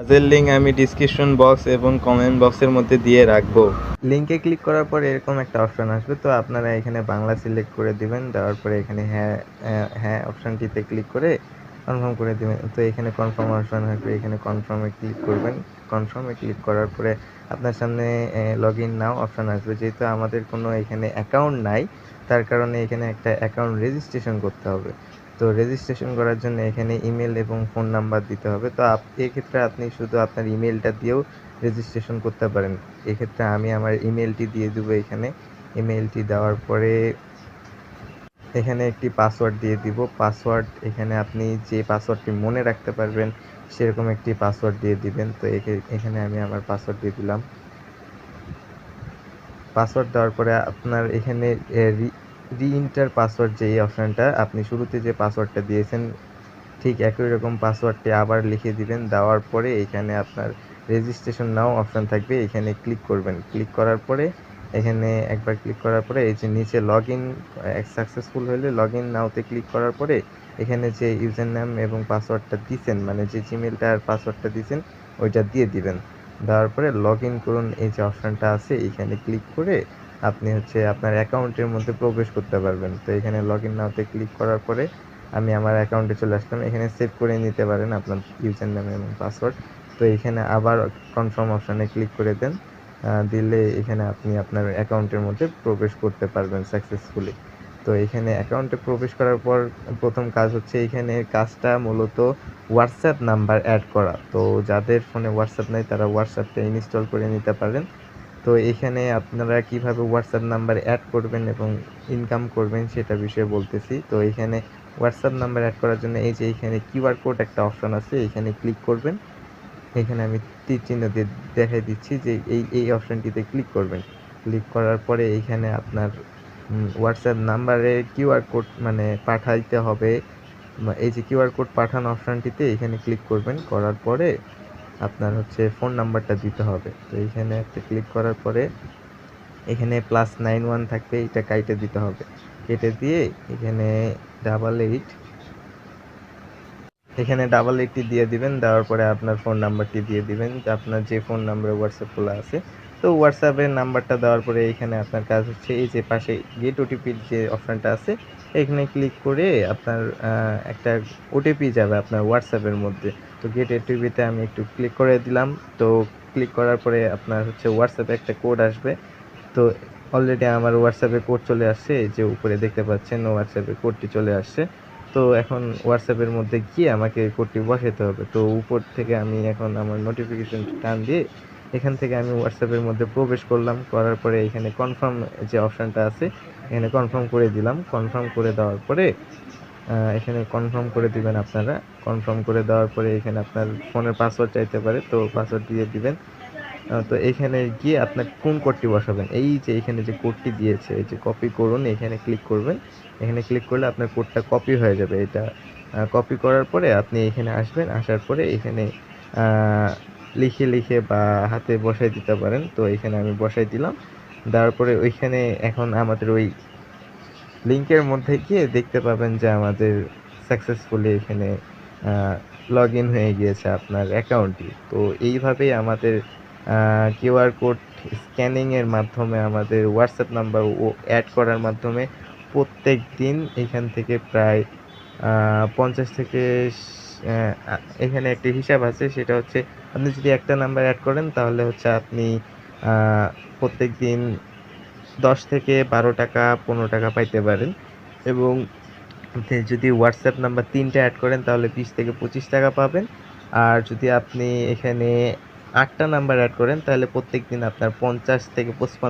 কাজের লিঙ্ক আমি description box এবং কমেন্ট বক্সের মধ্যে দিয়ে রাখব। লিঙ্কে ক্লিক করার পর এরকম একটা অপশন আসবে, তো আপনারা এখানে বাংলা সিলেক্ট করে দিবেন, দেওয়ার পরে এখানে হ্যাঁ হ্যাঁ অপশানটিতে ক্লিক করে কনফার্ম করে দিবেন। তো এখানে কনফার্ম অপশন আসবে এখানে কনফার্মে ক্লিক করবেন। কনফার্মে ক্লিক করার পরে আপনার সামনে লগ ইন নাও অপশন আসবে। যেহেতু আমাদের কোনো এখানে অ্যাকাউন্ট নাই, তার কারণে এখানে একটা অ্যাকাউন্ট রেজিস্ট্রেশন করতে হবে। তো রেজিস্ট্রেশন করার জন্য এখানে ইমেল এবং ফোন নাম্বার দিতে হবে। তো এক্ষেত্রে আপনি শুধু আপনার ইমেলটা দিয়েও রেজিস্ট্রেশন করতে পারেন। এক্ষেত্রে আমি আমার ইমেলটি দিয়ে দেবো এখানে। ইমেলটি দেওয়ার পরে এখানে একটি পাসওয়ার্ড দিয়ে দিব। পাসওয়ার্ড এখানে আপনি যে পাসওয়ার্ডটি মনে রাখতে পারবেন, সেরকম একটি পাসওয়ার্ড দিয়ে দিবেন। তো এখে- এখানে আমি আমার পাসওয়ার্ড দিয়ে দিলাম। পাসওয়ার্ড দেওয়ার পরে আপনার এখানে রিইন্টার পাসওয়ার্ড যে এই অপশানটা আপনি শুরুতে যে পাসওয়ার্ডটা দিয়েছেন, ঠিক একই রকম পাসওয়ার্ডটি আবার লিখে দিবেন, দেওয়ার পরে এখানে আপনার রেজিস্ট্রেশন নাও অপশান থাকবে, এখানে ক্লিক করবেন। ক্লিক করার পরে, এখানে একবার ক্লিক করার পরে, এই যে নিচে লগ ইন সাকসেসফুল হলে লগ ইন নাওতে ক্লিক করার পরে, এখানে যে ইউজার নাম এবং পাসওয়ার্ডটা দিছেন মানে যে জিমেলটা আর পাসওয়ার্ডটা দিছেন, ওইটা দিয়ে দিবেন। দেওয়ার পরে লগ ইন করুন, এই যে অপশানটা আছে, এখানে ক্লিক করে আপনি হচ্ছে আপনার অ্যাকাউন্টের মধ্যে প্রবেশ করতে পারবেন। তো এখানে লগ ইন নাওতে ক্লিক করার পরে আমি আমার অ্যাকাউন্টে চলে আসলাম। এখানে সেভ করে নিতে পারেন আপনার ইউজার নাম এবং পাসওয়ার্ড তো এখানে আবার কনফার্ম অপশানে ক্লিক করে দেন। দিলে এখানে আপনি আপনার অ্যাকাউন্টের মধ্যে প্রবেশ করতে পারবেন সাকসেসফুলি তো এখানে অ্যাকাউন্টে প্রবেশ করার পর প্রথম কাজ হচ্ছে এখানে কাজটা মূলত হোয়াটসঅ্যাপ নাম্বার অ্যাড করা। তো যাদের ফোনে হোয়াটসঅ্যাপ নেই, তারা হোয়াটসঅ্যাপটা ইনস্টল করে নিতে পারেন। তো এখানে আপনারা কীভাবে হোয়াটসঅ্যাপ নাম্বার অ্যাড করবেন এবং ইনকাম করবেন সেটা বিষয়ে বলতেছি। তো এখানে হোয়াটসঅ্যাপ নাম্বার অ্যাড করার জন্য এই যে এখানে কিউআর কোড একটা অপশন আছে, এখানে ক্লিক করবেন। এখানে আমি তীর চিহ্ন দিয়ে দেখাই দিচ্ছি যে এই এই অপশনটিতে ক্লিক করবেন। ক্লিক করার পরে এইখানে আপনার হোয়াটসঅ্যাপ নাম্বারে কিউআর কোড মানে পাঠাইতে হবে। এই যে কিউআর কোড পাঠানো অপশনটিতে এখানে ক্লিক করবেন। করার পরে আপনার হচ্ছে ফোন নাম্বারটা দিতে হবে। তো এইখানে একটা ক্লিক করার পরে এখানে প্লাস নাইন ওয়ান থাকবে, এটা কাইটে দিতে হবে। কেটে দিয়ে এখানে ডাবল এইট এখানে ডাবল এইটটি দিয়ে দিবেন, দেওয়ার পরে আপনার ফোন নাম্বারটি দিয়ে দিবেন। আপনার যে ফোন নাম্বারে হোয়াটসঅ্যাপ খোলা আছে তো হোয়াটসঅ্যাপের নাম্বারটা দেওয়ার পরে এখানে আপনার কাজ হচ্ছে, এই যে পাশে গেট ওটিপির যে অপশানটা আছে, এখানে ক্লিক করে আপনার একটা ওটিপি যাবে আপনার হোয়াটসঅ্যাপের মধ্যে। তো গেট ওটিপিতে আমি একটু ক্লিক করে দিলাম। তো ক্লিক করার পরে আপনার হচ্ছে হোয়াটসঅ্যাপে একটা কোড আসবে। তো অলরেডি আমার হোয়াটসঅ্যাপে কোড চলে আসছে যে উপরে দেখতে পাচ্ছেন হোয়াটসঅ্যাপে কোডটি চলে আসছে। তো এখন হোয়াটসঅ্যাপের মধ্যে গিয়ে আমাকে কোডটি বসাতে হবে। তো উপর থেকে আমি এখন আমার নোটিফিকেশন টান দিয়ে এখান থেকে আমি হোয়াটসঅ্যাপের মধ্যে প্রবেশ করলাম, করার পরে এখানে কনফার্ম যে অপশানটা আছে, এখানে কনফার্ম করে দিলাম। কনফার্ম করে দেওয়ার পরে এখানে কনফার্ম করে দিবেন আপনারা। কনফার্ম করে দেওয়ার পরে এখানে আপনার ফোনের পাসওয়ার্ড চাইতে পারে, তো পাসওয়ার্ড দিয়ে দিবেন। তো এখানে গিয়ে আপনার কোন কোডটি বসাবেন? এই যে এখানে যে কোডটি দিয়েছে, এই যে কপি করুন, এখানে ক্লিক করবেন। এখানে ক্লিক করলে আপনার কোডটা কপি হয়ে যাবে। এটা কপি করার পরে আপনি এখানে আসবেন। আসার পরে এখানে লিখে লিখে বা হাতে বসাই দিতে পারেন। তো এখানে আমি বসাই দিলাম। দেওয়ার পরে ওইখানে এখন আমাদের ওই লিঙ্কের মধ্যে গিয়ে দেখতে পাবেন যে আমাদের সাকসেসফুলি এখানে লগ ইন হয়ে গিয়েছে আপনার অ্যাকাউন্টটি তো এইভাবেই আমাদের কিউআর কোড স্ক্যানিংয়ের মাধ্যমে, আমাদের হোয়াটসঅ্যাপ নাম্বার ও অ্যাড করার মাধ্যমে প্রত্যেক দিন এখান থেকে প্রায় পঞ্চাশ থেকে এখানে একটি হিসাব আছে, সেটা হচ্ছে আপনি যদি একটা নাম্বার অ্যাড করেন, তাহলে হচ্ছে আপনি প্রত্যেক দিন দশ থেকে বারো টাকা, পনেরো টাকা পাইতে পারেন। এবং আপনি যদি হোয়াটসঅ্যাপ নাম্বার তিনটা অ্যাড করেন, তাহলে বিশ থেকে পঁচিশ টাকা পাবেন। আর যদি আপনি এখানে আটটা নাম্বার অ্যাড করেন, তাহলে প্রত্যেক দিন আপনার পঞ্চাশ থেকে পঁচপান্ন